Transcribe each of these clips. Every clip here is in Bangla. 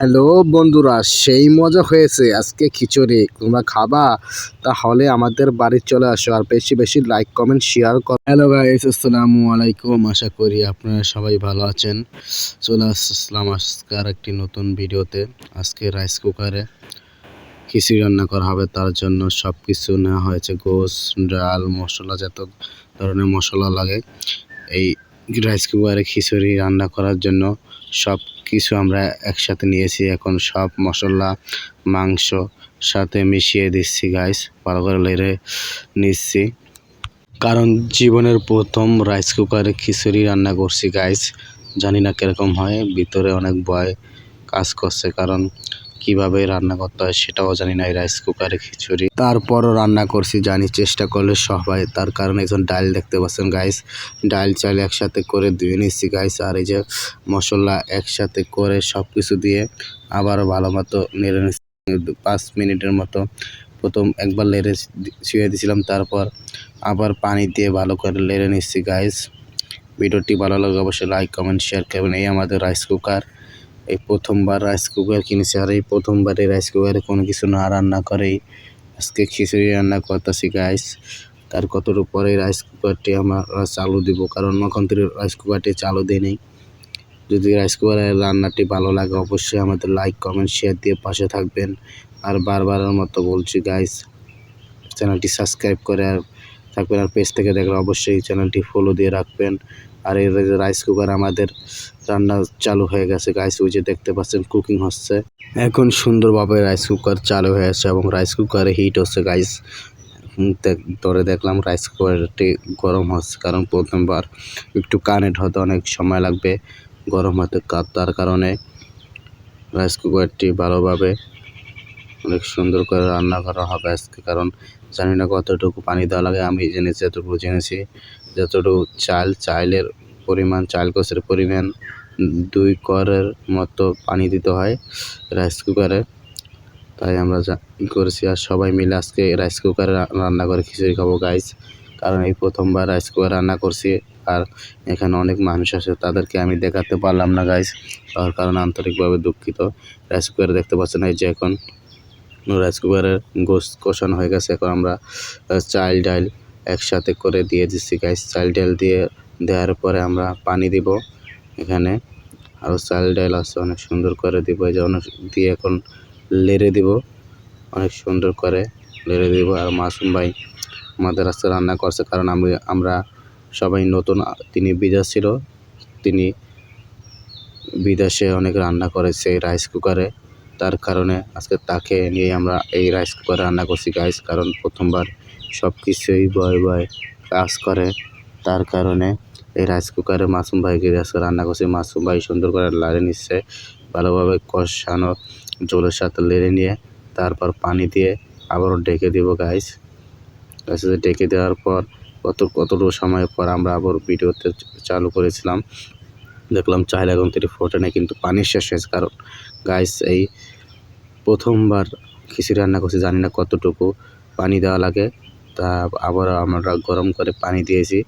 হ্যালো বন্ধুরা, সেই মজা হয়েছে। আজকে খিচুড়ি, তোমরা খাবা? তাহলে আমাদের বাড়ি চলে আসো আর বেশি বেশি লাইক কমেন্ট শেয়ার করো। হ্যালো গাইস আসসালামু আলাইকুম। আশা করি আপনারা সবাই ভালো আছেন। চলে আসলাম আজকের একটি নতুন ভিডিওতে। আজকে রাইস কুকারে খিচুড়ি রান্না করা হবে। তার জন্য সব কিছু নেওয়া হয়েছে। গোস ডাল, মশলা, যত ধরনের মশলা লাগে। এই রাইস কুকারে খিচুড়ি রান্না করার জন্য সব কিছু আমরা একসাথে নিয়েছি। এখন সব মশলা, মাংস সাথে মিশিয়ে দিচ্ছি গাইস ভালো করে লেড়ে নিচ্ছি। কারণ জীবনের প্রথম রাইস কুকারে খিচুড়ি রান্না করছি গাইস জানি না কীরকম হয়, ভিতরে অনেক ভয় কাজ করছে, কারণ কীভাবে রান্না করতে হয় সেটাও জানি না, এই রাইস কুকারে খিচুড়ি। তারপরও রান্না করছি, জানি চেষ্টা করলে সবাই, তার কারণে একজন ডাল দেখতে পাচ্ছেন গাইস ডাল চাল একসাথে করে ধুয়ে নিচ্ছি গাইস আর এই যে মশলা একসাথে করে সব কিছু দিয়ে আবার ভালো মতো নেড়ে নিচ্ছি। পাঁচ মিনিটের মতো প্রথম একবার লেড়ে শুয়ে দিয়েছিলাম, তারপর আবার পানি দিয়ে ভালো করে লেড়ে নিচ্ছি গাইস ভিডিওটি ভালো লাগে অবশ্যই লাইক কমেন্ট শেয়ার করবেন। এই আমাদের রাইস কুকার এই প্রথমবার রাইস কুকার কিনেছি আর এই প্রথমবার রাইস কুকারে কোনো কিছু না রান্না করেই আজকে খিচুড়ি রান্না করতেছি গাইস তার কতটুকু পরে রাইস কুকারটি আমরা চালু দিব, কারণ এখন থেকে রাইস কুকারটি চালু দিই নেই। যদি রাইস কুকারের রান্নাটি ভালো লাগে, অবশ্যই আমাদের লাইক কমেন্ট শেয়ার দিয়ে পাশে থাকবেন। আর বারবারের মতো বলছি গাইস চ্যানেলটি সাবস্ক্রাইব করে আর থাকবেন আর পেজ থেকে দেখলে অবশ্যই চ্যানেলটি ফলো দিয়ে রাখবেন। আর যে রাইস কুকার আমাদের রান্না চালু হয়ে গেছে। ওই যে দেখতে পাচ্ছেন কুকিং হচ্ছে। এখন সুন্দরভাবে রাইস কুকার চালু হয়েছে এবং রাইস কুকারে হিট হচ্ছে। গাইস ধরে দেখলাম রাইস কুকারটি গরম হচ্ছে। কারণ প্রথমবার একটু কানেক্ট হতে অনেক সময় লাগবে গরম হতে তার কারণে রাইস কুকারটি ভালোভাবে অনেক সুন্দর করে রান্না করা হবে আজকে। কারণ জানি না কতটুকু পানি দেওয়া লাগে, আমি জেনেছি যতটুকু জেনেছি। যতটুকু চাল, চালের পরিমাণ, চাল কোষের পরিমাণ, দুই করের মতো পানি দিতে হয় রাইস কুকারে তাই আমরা যা করেছি আর সবাই মিলে আজকে রাইস কুকারে রান্না করে খিচুড়ি খাব গাইস কারণ এই প্রথমবার রাইস কুকার রান্না করছি আর এখানে অনেক মানুষ আছে, তাদেরকে আমি দেখাতে পারলাম না গাইস তার কারণে আন্তরিকভাবে দুঃখিত। রাইস কুকারে দেখতে পাচ্ছেন এই যে এখন রাইস কুকারের গোস কষানো হয়ে গেছে। এখন আমরা চাল, ডাল একসাথে করে দিয়ে দিচ্ছি গাইস চাল ডাল দিয়ে দেওয়ার পরে আমরা পানি দিব এখানে। আরও চাল ডাল আছে, অনেক সুন্দর করে দিব। এই যে অনেক দিয়ে এখন লেড়ে দিব, অনেক সুন্দর করে লেড়ে দিব। আর মাসুম ভাই আমাদের আজকে রান্না করছে, কারণ আমি, আমরা সবাই নতুন, তিনি বিদেশ ছিল, তিনি বিদেশে অনেক রান্না করেছে রাইস কুকারে তার কারণে আজকে তাকে নিয়ে আমরা এই রাইস কুকারে রান্না করছি গাইস কারণ প্রথমবার সব কিছুই ভয় ভয় কাজ করে। তার কারণে এই রাইস কুকারে মাসুম ভাইকে আজকে রান্না করছি। মাসুম ভাই সুন্দর করে লাড়ে নিচ্ছে, ভালোভাবে কষানো জলের সাথে লেড়ে নিয়ে তারপর পানি দিয়ে আবারও ডেকে দিব গাইস গাছ ডেকে দেওয়ার পর কত, কতটুকু সময় পর আমরা আবার ভিডিওতে চালু করেছিলাম। দেখলাম চাইল এখন থেকে ফোটে না, কিন্তু পানি শেষ হয়েছে। কারণ গাইস এই প্রথমবার খিচুড়ি রান্না করছি, জানি না কতটুকু পানি দেওয়া লাগে। তা আবার আমরা গরম করে পানি দিয়েছি।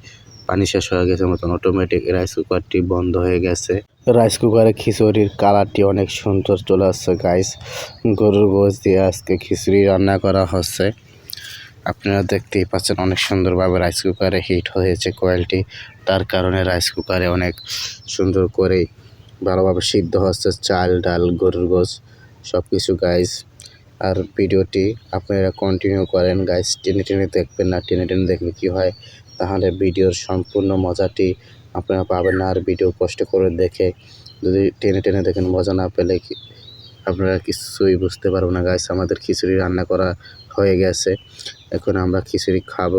পানি শেষ হয়ে গেছে মতন। অটোমেটিক রাইস কুকারটি বন্ধ হয়ে গেছে। রাইস কুকারে খিচুড়ির কালারটি অনেক সুন্দর চলে আসছে গাইস গরুর গোস দিয়ে আজকে খিচুড়ি রান্না করা হচ্ছে। আপনারা দেখতেই পাচ্ছেন অনেক সুন্দরভাবে রাইস কুকারে হিট হয়েছে কোয়ালিটি তার কারণে রাইস কুকারে অনেক সুন্দর করে ভালোভাবে সিদ্ধ হচ্ছে চাল, ডাল, গরুর গোস সব কিছু গাইস আর ভিডিওটি আপনারা কন্টিনিউ করেন গাইস টেনে টেনে দেখবেন না, টেনে টেনে দেখলে কী হয়? তাহলে ভিডিওর সম্পূর্ণ মজাটি আপনারা পাবেন না। আর ভিডিও কষ্ট করে দেখে, যদি টেনে টেনে দেখেন, মজা না পেলে কি আপনারা কিছুই বুঝতে পারবেন না গাইস আমাদের খিচুড়ি রান্না করা হয়ে গেছে। এখন আমরা খিচুড়ি খাব।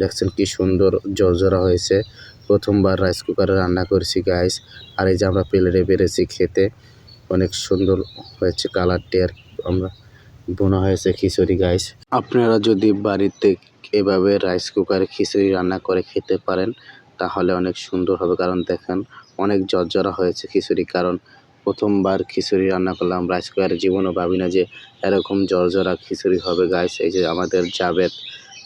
দেখছেন কি সুন্দর জর্জরা হয়েছে। প্রথমবার রাইস কুকারে রান্না করেছি গাইস আর এই যে আমরা প্লেটে পেরেছি খেতে, অনেক সুন্দর হয়েছে কালারটি আর আমরা বোনা হয়েছে খিচুড়ি গাইস আপনারা যদি বাড়িতে এভাবে রাইস কুকারে খিচুড়ি রান্না করে খেতে পারেন, তাহলে অনেক সুন্দর হবে। কারণ দেখেন, অনেক জর্জরা হয়েছে খিচুড়ি। কারণ প্রথমবার খিচুড়ি রান্না করলাম রাইস কুকারে জীবনও ভাবি না যে এরকম জর্জরা খিচুড়ি হবে গাইস এই যে আমাদের জাবেদ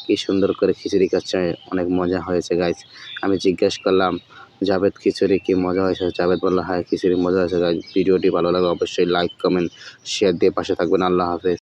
কি সুন্দর করে খিচুড়ি খাচ্ছে, অনেক মজা হয়েছে গাইস আমি জিজ্ঞেস করলাম জাবেদ খিচুড়ি কি মজা হয়েছে? জাবেদ বলল হ্যাঁ খিচুড়ি মজা হয়েছে গাইস ভিডিওটি ভালো লাগে অবশ্যই লাইক কমেন্ট শেয়ার দিয়ে পাশে থাকবেন। আল্লাহ হাফেজ।